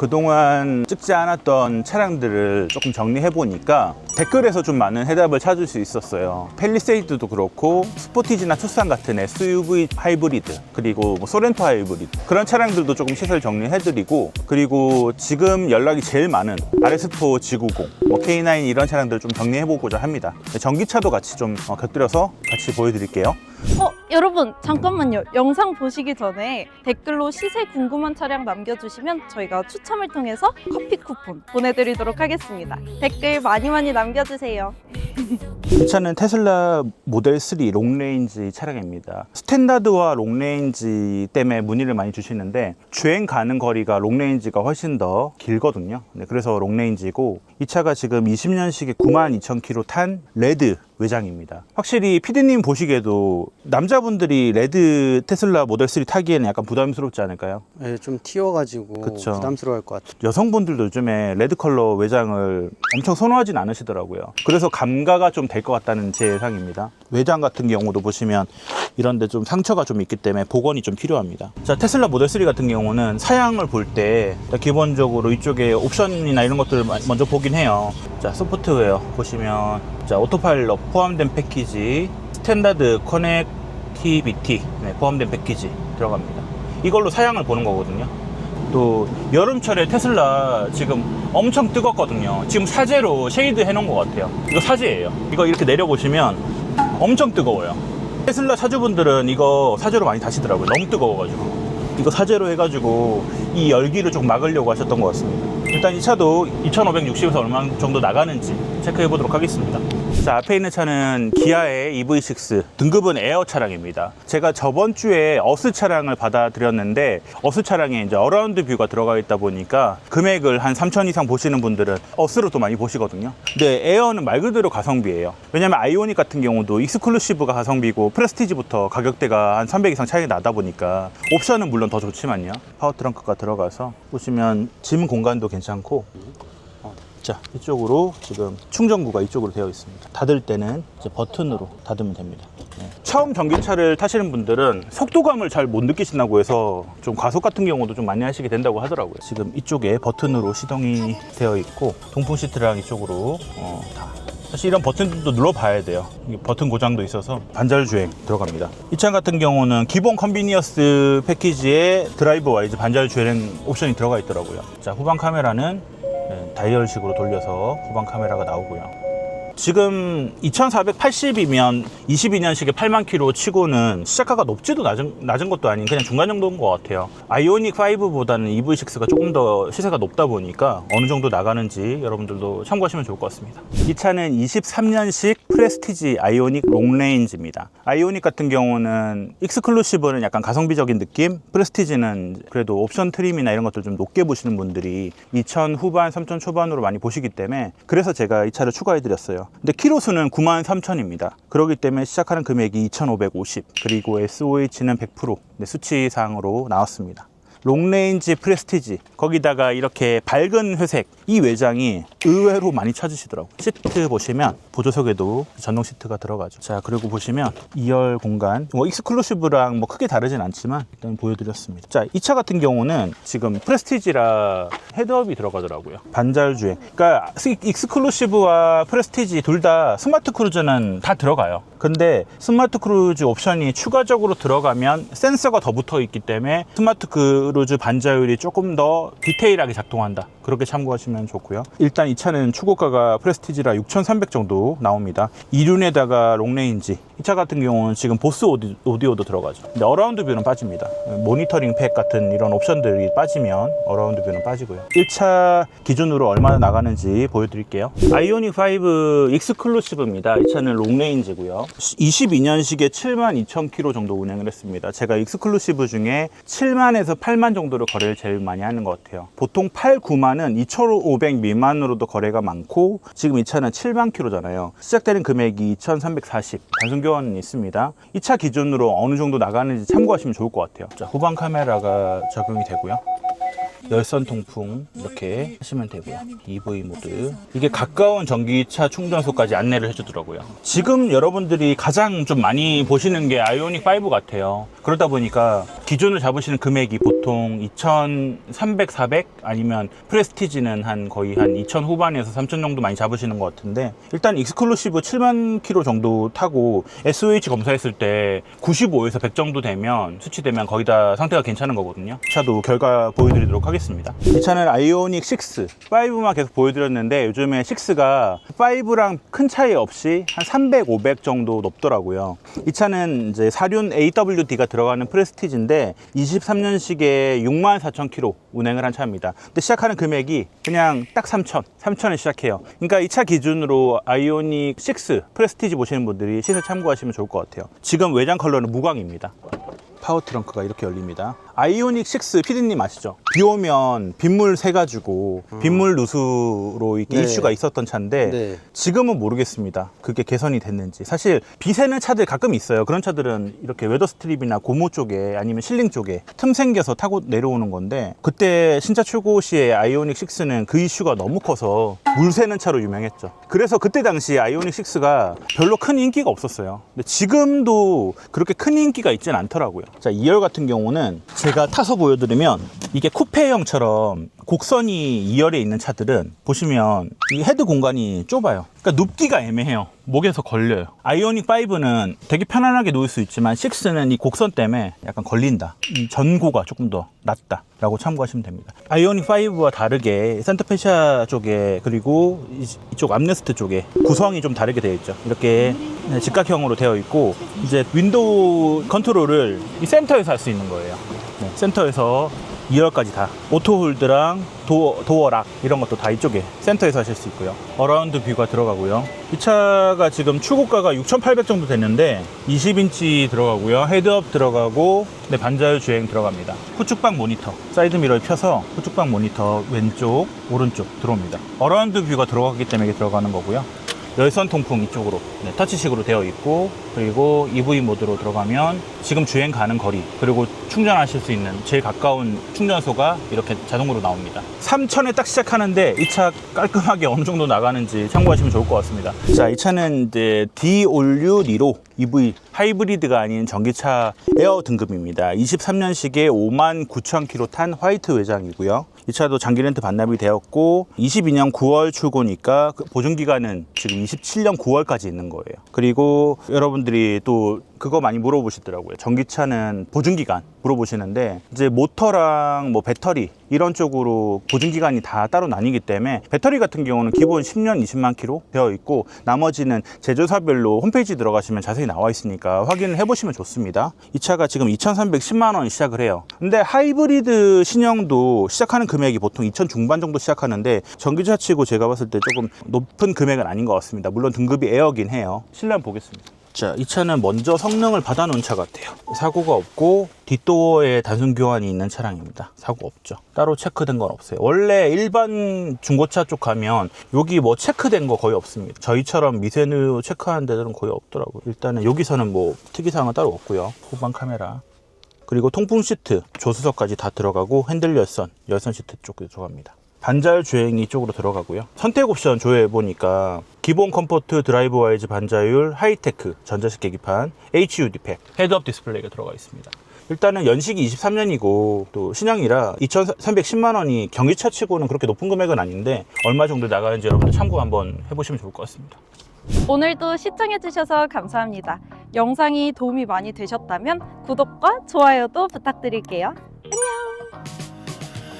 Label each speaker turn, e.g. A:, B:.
A: 그동안 찍지 않았던 차량들을 조금 정리해 보니까 댓글에서 좀 많은 해답을 찾을 수 있었어요. 펠리세이드도 그렇고 스포티지나 투싼 같은 SUV 하이브리드 그리고 뭐 소렌토 하이브리드 그런 차량들도 조금 시설 정리해 드리고 그리고 지금 연락이 제일 많은 RS4 G90 뭐 K9 이런 차량들을 좀 정리해 보고자 합니다. 전기차도 같이 좀 어, 곁들여서 같이 보여드릴게요.
B: 어, 여러분 잠깐만요. 영상 보시기 전에 댓글로 시세 궁금한 차량 남겨주시면 저희가 추첨을 통해서 커피 쿠폰 보내드리도록 하겠습니다. 댓글 많이 많이 남겨주세요.
A: 이 차는 테슬라 모델 3 롱레인지 차량입니다. 스탠다드와 롱레인지 때문에 문의를 많이 주시는데 주행 가는 거리가 롱레인지가 훨씬 더 길거든요. 네, 그래서 롱레인지고 이 차가 지금 20년식에 92,000km 탄 레드 외장입니다. 확실히 피디님 보시기에도 남자분들이 레드 테슬라 모델 3 타기에는 약간 부담스럽지 않을까요?
C: 네, 좀 튀어가지고
A: 그쵸.
C: 부담스러워할 것 같아요.
A: 여성분들도 요즘에 레드 컬러 외장을 엄청 선호하진 않으시더라고요. 그래서 감가가 좀 될 것 같다는 제 예상입니다. 외장 같은 경우도 보시면 이런데 좀 상처가 좀 있기 때문에 복원이 좀 필요합니다. 자, 테슬라 모델 3 같은 경우는 사양을 볼 때 기본적으로 이쪽에 옵션이나 이런 것들을 마- 먼저 보긴 해요. 자, 소프트웨어 보시면 자, 오토파일럿 포함된 패키지, 스탠다드 커넥티비티 네, 포함된 패키지 들어갑니다. 이걸로 사양을 보는 거거든요. 또 여름철에 테슬라 지금 엄청 뜨겁거든요. 지금 사제로 쉐이드 해놓은 것 같아요. 이거 사제예요. 이거 이렇게 내려보시면 엄청 뜨거워요. 테슬라 차주분들은 이거 사제로 많이 다시더라고요. 너무 뜨거워가지고. 이거 사제로 해가지고 이 열기를 좀 막으려고 하셨던 것 같습니다. 일단 이 차도 2560에서 얼마 정도 나가는지 체크해 보도록 하겠습니다. 자, 앞에 있는 차는 기아의 EV6 등급은 에어 차량입니다. 제가 저번 주에 어스 차량을 받아들였는데 어스 차량에 이제 어라운드 뷰가 들어가 있다 보니까 금액을 한 3천 이상 보시는 분들은 어스로 또 많이 보시거든요. 근데 에어는 말 그대로 가성비예요. 왜냐면 아이오닉 같은 경우도 익스클루시브가 가성비고 프레스티지부터 가격대가 한 300 이상 차이가 나다 보니까 옵션은 물론 더 좋지만요. 파워 트렁크가 들어가서 보시면 짐 공간도 괜찮 고. 자 이쪽으로 지금 충전구가 이쪽으로 되어 있습니다. 닫을 때는 버튼으로 닫으면 됩니다. 네. 처음 전기차를 타시는 분들은 속도감을 잘 못 느끼신다고 해서 좀 과속 같은 경우도 좀 많이 하시게 된다고 하더라고요. 지금 이쪽에 버튼으로 시동이 되어 있고 동풍 시트랑 이쪽으로 어, 다 사실 이런 버튼들도 눌러봐야 돼요. 버튼 고장도 있어서 반절 주행 들어갑니다. 이 차 같은 경우는 기본 컨비니어스 패키지에 드라이브 와이즈 반절 주행 옵션이 들어가 있더라고요. 자 후방 카메라는 네, 다이얼식으로 돌려서 후방 카메라가 나오고요. 지금 2480이면 22년식에 8만 킬로 치고는 시작가가 높지도 낮은, 낮은 것도 아닌 그냥 중간 정도인 것 같아요. 아이오닉 5보다는 EV6가 조금 더 시세가 높다 보니까 어느 정도 나가는지 여러분들도 참고하시면 좋을 것 같습니다. 이 차는 23년식 프레스티지 아이오닉 롱레인지입니다. 아이오닉 같은 경우는 익스클루시브는 약간 가성비적인 느낌, 프레스티지는 그래도 옵션 트림이나 이런 것들 좀 높게 보시는 분들이 2000 후반, 3000 초반으로 많이 보시기 때문에 그래서 제가 이 차를 추가해 드렸어요. 근데 키로수는 93,000입니다. 그렇기 때문에 시작하는 금액이 2,550 그리고 SOH는 100% 네, 수치상으로 나왔습니다. 롱레인지 프레스티지. 거기다가 이렇게 밝은 회색. 이 외장이 의외로 많이 찾으시더라고요. 시트 보시면 보조석에도 전동 시트가 들어가죠. 자 그리고 보시면 2열 공간. 뭐 익스클루시브랑 뭐 크게 다르진 않지만 일단 보여드렸습니다. 자 이 차 같은 경우는 지금 프레스티지라 헤드업이 들어가더라고요. 반절 주행. 그러니까 익스클루시브와 프레스티지 둘 다 스마트 크루즈는 다 들어가요. 근데 스마트 크루즈 옵션이 추가적으로 들어가면 센서가 더 붙어 있기 때문에 스마트 크루즈 반자율이 조금 더 디테일하게 작동한다. 그렇게 참고하시면 좋고요. 일단 이 차는 추고가가 프레스티지라 6,300 정도 나옵니다. 이륜에다가 롱레인지. 이 차 같은 경우는 지금 보스 오디, 오디오도 들어가죠. 근데 어라운드 뷰는 빠집니다. 모니터링 팩 같은 이런 옵션들이 빠지면 어라운드 뷰는 빠지고요. 1차 기준으로 얼마나 나가는지 보여드릴게요. 아이오닉 5 익스클루시브입니다. 이 차는 롱레인지고요. 22년식에 7만 2천 킬로 정도 운행을 했습니다. 제가 익스클루시브 중에 7만에서 8만 정도로 거래를 제일 많이 하는 것 같아요. 보통 8, 9만은 2,500 미만으로도 거래가 많고 지금 이 차는 7만 킬로잖아요. 시작되는 금액이 2,340. 단순 교환은 있습니다. 이 차 기준으로 어느 정도 나가는지 참고하시면 좋을 것 같아요. 자, 후방 카메라가 적용이 되고요. 열선 통풍 이렇게 하시면 되고요. EV 모드. 이게 가까운 전기차 충전소까지 안내를 해주더라고요. 지금 여러분들이 가장 좀 많이 보시는 게 아이오닉 5 같아요. 그러다 보니까 기존을 잡으시는 금액이 보통 2,300, 400 아니면 프레스티지는 한 거의 한 2,000 후반에서 3,000 정도 많이 잡으시는 것 같은데 일단 익스클루시브 7만 킬로 정도 타고 SOH 검사했을 때 95에서 100 정도 되면 수치되면 거의 다 상태가 괜찮은 거거든요. 차도 결과 보여드리도록 하겠습니다. 이 차는 아이오닉 6, 5만 계속 보여드렸는데 요즘에 6가 5랑 큰 차이 없이 한 300, 500 정도 높더라고요. 이 차는 이제 사륜 AWD가 들어가는 프레스티지인데 23년식에 6만 4천 킬로 운행을 한 차입니다. 근데 시작하는 금액이 그냥 딱 3천, 3천에 시작해요. 그러니까 이 차 기준으로 아이오닉 6 프레스티지 보시는 분들이 시세 참고하시면 좋을 것 같아요. 지금 외장 컬러는 무광입니다. 파워 트렁크가 이렇게 열립니다. 아이오닉 6 피디님 아시죠? 비 오면 빗물 새가지고 빗물 누수로 이렇게
C: 네.
A: 이슈가 있었던 차인데
C: 네.
A: 지금은 모르겠습니다. 그게 개선이 됐는지. 사실 비 새는 차들 가끔 있어요. 그런 차들은 이렇게 웨더 스트립이나 고무 쪽에 아니면 실링 쪽에 틈 생겨서 타고 내려오는 건데 그때 신차 출고 시에 아이오닉 6는 그 이슈가 너무 커서 물 새는 차로 유명했죠. 그래서 그때 당시 아이오닉 6가 별로 큰 인기가 없었어요. 근데 지금도 그렇게 큰 인기가 있진 않더라고요. 자, 2열 같은 경우는 제가 타서 보여드리면 이게 쿠페형처럼 곡선이 2열에 있는 차들은 보시면 이 헤드 공간이 좁아요. 그러니까 눕기가 애매해요. 목에서 걸려요. 아이오닉 5는 되게 편안하게 놓을 수 있지만 6는 이 곡선 때문에 약간 걸린다. 이 전고가 조금 더 낮다. 라고 참고하시면 됩니다. 아이오닉 5와 다르게 센터페시아 쪽에 그리고 이- 이쪽 암레스트 쪽에 구성이 좀 다르게 되어 있죠. 이렇게 네, 직각형으로 되어 있고 이제 윈도우 컨트롤을 이 센터에서 할 수 있는 거예요. 네, 센터에서 2열까지 다. 오토홀드랑 도어, 도어락 이런 것도 다 이쪽에 센터에서 하실 수 있고요. 어라운드 뷰가 들어가고요. 이 차가 지금 출고가가 6,800 정도 됐는데 20인치 들어가고요. 헤드업 들어가고 네, 반자율 주행 들어갑니다. 후측방 모니터. 사이드 미러를 펴서 후측방 모니터 왼쪽 오른쪽 들어옵니다. 어라운드 뷰가 들어갔기 때문에 들어가는 거고요 열선 통풍 이쪽으로 네, 터치식으로 되어 있고 그리고 EV 모드로 들어가면 지금 주행 가는 거리 그리고 충전하실 수 있는 제일 가까운 충전소가 이렇게 자동으로 나옵니다. 3천에 딱 시작하는데 이 차 깔끔하게 어느 정도 나가는지 참고하시면 좋을 것 같습니다. 자 이 차는 이제 D 올류 니로 EV 하이브리드가 아닌 전기차 에어 등급입니다. 23년식에 5만 9천 킬로 탄 화이트 외장이고요 이 차도 장기 렌트 반납이 되었고 22년 9월 출고니까 그 보증 기간은 지금 27년 9월까지 있는 거예요. 그리고 여러분들이 또 그거 많이 물어보시더라고요. 전기차는 보증 기간 물어보시는데 이제 모터랑 뭐 배터리 이런 쪽으로 보증 기간이 다 따로 나뉘기 때문에 배터리 같은 경우는 기본 10년 20만 킬로 되어 있고 나머지는 제조사별로 홈페이지 들어가시면 자세히 나와 있으니까 확인을 해보시면 좋습니다. 이 차가 지금 2,310만 원 시작을 해요. 근데 하이브리드 신형도 시작하는 금액이 보통 2,000 중반 정도 시작하는데 전기차 치고 제가 봤을 때 조금 높은 금액은 아닌 것 같습니다. 물론 등급이 에어긴 해요. 실내 보겠습니다. 자, 이 차는 먼저 성능을 받아놓은 차 같아요. 사고가 없고 뒷도어에 단순 교환이 있는 차량입니다. 사고 없죠. 따로 체크된 건 없어요. 원래 일반 중고차 쪽 가면 여기 뭐 체크된 거 거의 없습니다. 저희처럼 미세누 체크하는 데들은 거의 없더라고요. 일단은 여기서는 뭐 특이사항은 따로 없고요. 후방 카메라. 그리고 통풍 시트, 조수석까지 다 들어가고 핸들 열선, 열선 시트 쪽도 들어갑니다. 반자율 주행이 쪽으로 들어가고요. 선택 옵션 조회해 보니까 기본 컴포트 드라이브 와이즈 반자율 하이테크 전자식 계기판 HUD 팩 헤드업 디스플레이가 들어가 있습니다. 일단은 연식이 23년이고 또 신형이라 2,310만 원이 경기차 치고는 그렇게 높은 금액은 아닌데 얼마 정도 나가는지 여러분들 참고 한번 해보시면 좋을 것 같습니다.
B: 오늘도 시청해주셔서 감사합니다. 영상이 도움이 많이 되셨다면 구독과 좋아요도 부탁드릴게요. 안녕!